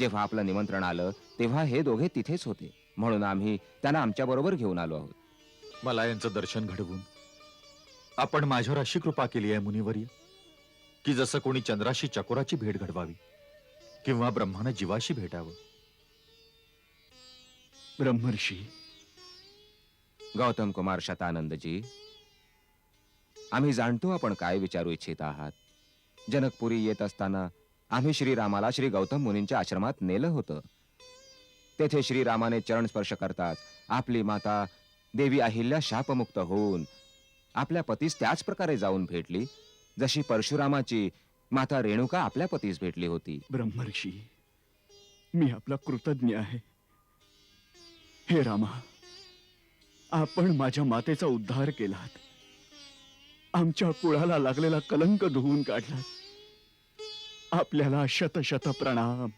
जेव्हा आपलं निमंत्रण आलं तेव्हा हे दोघे तिथेच होते. म्हणून आम्ही त्यांना आमच्या बरोबर घेऊन आलो आहोत. मला यांचं दर्शन घडवून. आपण माझ्यावर अशी कृपा केली आहे मुनिवर्य की जसं कोणी चंद्राशी चकोराची भेट घडवावी किंवा ब्रह्मानं जीवाशी भेटावं. ब्रह्मर्षी. गौतम कुमार शतानंदजी आम्ही जाणतो आपण काय विचारू इच्छित आहात. जनकपुरी येत असताना आम्ही श्रीरामाला श्री गौतम मुनींच्या आश्रमात नेलं होतं. तेथे श्रीरामाने चरण स्पर्श करताच आपली माता देवी अहिल्या शापमुक्त होऊन आपल्या पतीस त्याच प्रकारे जाऊन भेटली जशी परशुरामाची माता रेणुका आपल्या पतीस भेटली होती. ब्रह्मर्षी मी आपला कृतज्ञ आहे. हे रामा आपण माझ्या मातेचा उद्धार केलात. आमच्या कुळाला लागलेला कलंक धुवून काढलात. आपल्याला शत शत प्रणाम.